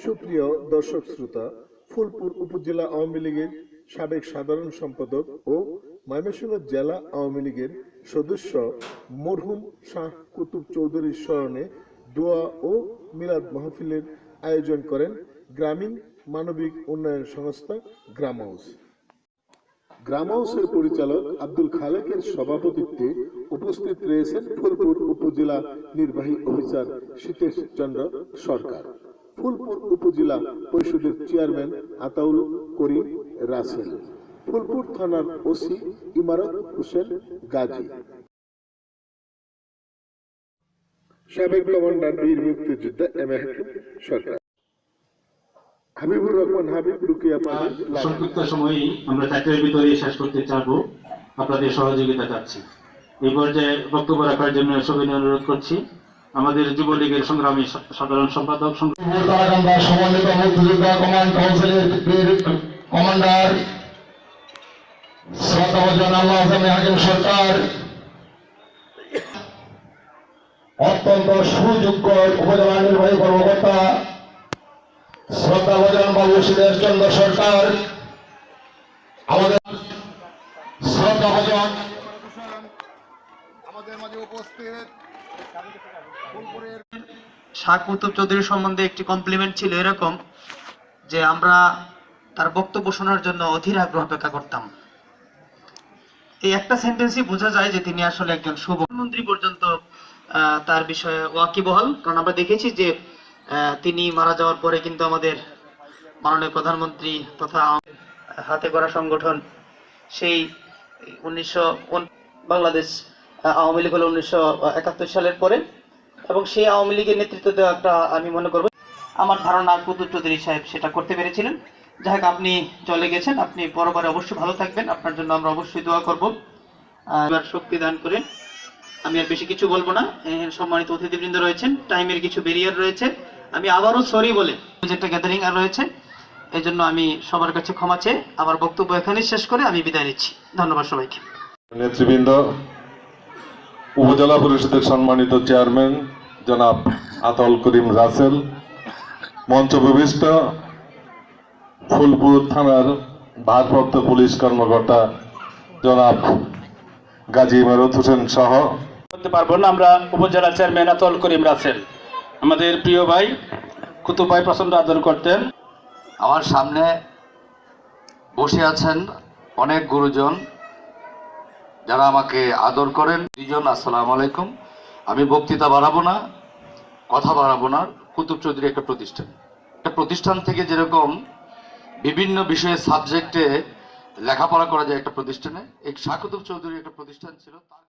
সুপ্রিয় দর্শক শ্রোতা, ফুলপুর উপজেলা আওয়ামী লীগের সাবেক সাধারণ সম্পাদক ও ময়মনসিংহ জেলা আওয়ামী লীগের সদস্য মরহুম শাহ কুতুব চৌধুরীর স্মরণে দোয়া ও মিলাদ মাহফিলের আয়োজন করেন গ্রামীণ মানবিক উন্নয়ন সংস্থা গ্রাম হাউস গ্রাম হাউসের পরিচালক আব্দুল খালেকের সভাপতিত্বে উপস্থিত রয়েছেন ফুলপুর উপজেলা নির্বাহী অফিসার শীতেশ চন্দ্র সরকার। ফুলপুর উপজেলা পরিষদের চেয়ারম্যান আতাউল করিম রাসেল। ফুলপুর থানার ওসি ইমারত হোসেন গাজী। সাবেক কমান্ডার বীর মুক্তিযোদ্ধা এম এ সরকার। হাবিবুর রহমান হাবিব, রুকিয়া সংক্ষিপ্ত সময়েই আমরা চাকরির ভিতরে শেষ করতে চাবো আপনাদের সহযোগিতা চাচ্ছি। এই পর্যায়ে বক্তব্য রাখার জন্য সবিনয় অনুরোধ করছি। আমাদের যুবলীগের সংগ্রামী সাধারণ সম্পাদক সমন্বিত মুক্তিযোদ্ধা কমান্ড কাউন্সিলের কমান্ডার শ্রদ্ধাভাজন আল্লাহ আসামি হাকিম সরকার। অত্যন্ত সুযোগ্য উপজেলা নির্বাহী কর্মকর্তা শ্রদ্ধাভাজন বাবু সুদেশ চন্দ্র সরকার। আমাদের শ্রদ্ধাভাজন আমাদের মাঝে উপস্থিত শাহ কুতুব চৌধুরী সম্বন্ধে একটি কমপ্লিমেন্ট ছিল এরকম যে আমরা তার বক্তব্য শোনার জন্য অধীর আগ্রহ অপেক্ষা করতাম। এই একটা সেন্টেন্সই বোঝা যায় যে তিনি আসলে একজন পর্যন্ত তার বিষয়ে ওয়াকিবহল। কারণ আমরা দেখেছি যে তিনি মারা যাওয়ার পরে কিন্তু আমাদের মাননীয় প্রধানমন্ত্রী তথা হাতে গড়া সংগঠন, সেই উনিশশো বাংলাদেশ আওয়ামী লীগ হলো উনিশশো একাত্তর সালের পরে, এবং সেই আওয়ামী লীগের নেতৃত্ব দেওয়া একটা আমি মনে করব, আমার ধারণা কুতুব চৌধুরী সাহেব সেটা করতে পেরেছিলেন। যাই হোক, আপনি চলে গেছেন, আপনি পরবারে অবশ্যই ভালো থাকবেন, আপনার জন্য আমরা অবশ্যই দোয়া করব। এবার শক্তি দান করেন। আমি আর বেশি কিছু বলব না। সম্মানিত অতিথিবৃন্দ রয়েছেন, টাইমের কিছু ব্যারিয়ার রয়েছে। আমি আবারও সরি বলে একটা গ্যাদারিং আর রয়েছে। এই জন্য আমি সবার কাছে ক্ষমা চেয়ে আমার বক্তব্য এখানেই শেষ করে আমি বিদায় নিচ্ছি। ধন্যবাদ সবাইকে। নেতৃবৃন্দ উপজেলা পরিষদের সম্মানিত চেয়ারম্যান জনাব আতল করিম রাসেল মঞ্চ প্রবিষ্ট ফুলপুর থানার ভারপ্রাপ্ত পুলিশ কর্মকর্তা জনাব গাজী ইমারত হোসেন সহ। করতে পারব না আমরা উপজেলা চেয়ারম্যান আতল করিম রাসেল। আমাদের প্রিয় ভাই কুতুব ভাই প্রচণ্ড আদর করতেন। আমার সামনে বসে আছেন অনেক গুরুজন। যারা আমাকে আদর করেন দুজন আসসালাম আলাইকুম। আমি বক্তৃতা বাড়াবো না, কথা বাড়াবো না, কুতুব চৌধুরী একটা প্রতিষ্ঠান। একটা প্রতিষ্ঠান থেকে যেরকম বিভিন্ন বিষয়ে সাবজেক্টে লেখাপড়া করা যায় একটা প্রতিষ্ঠানে, এই শাকুতুব চৌধুরী একটা প্রতিষ্ঠান ছিল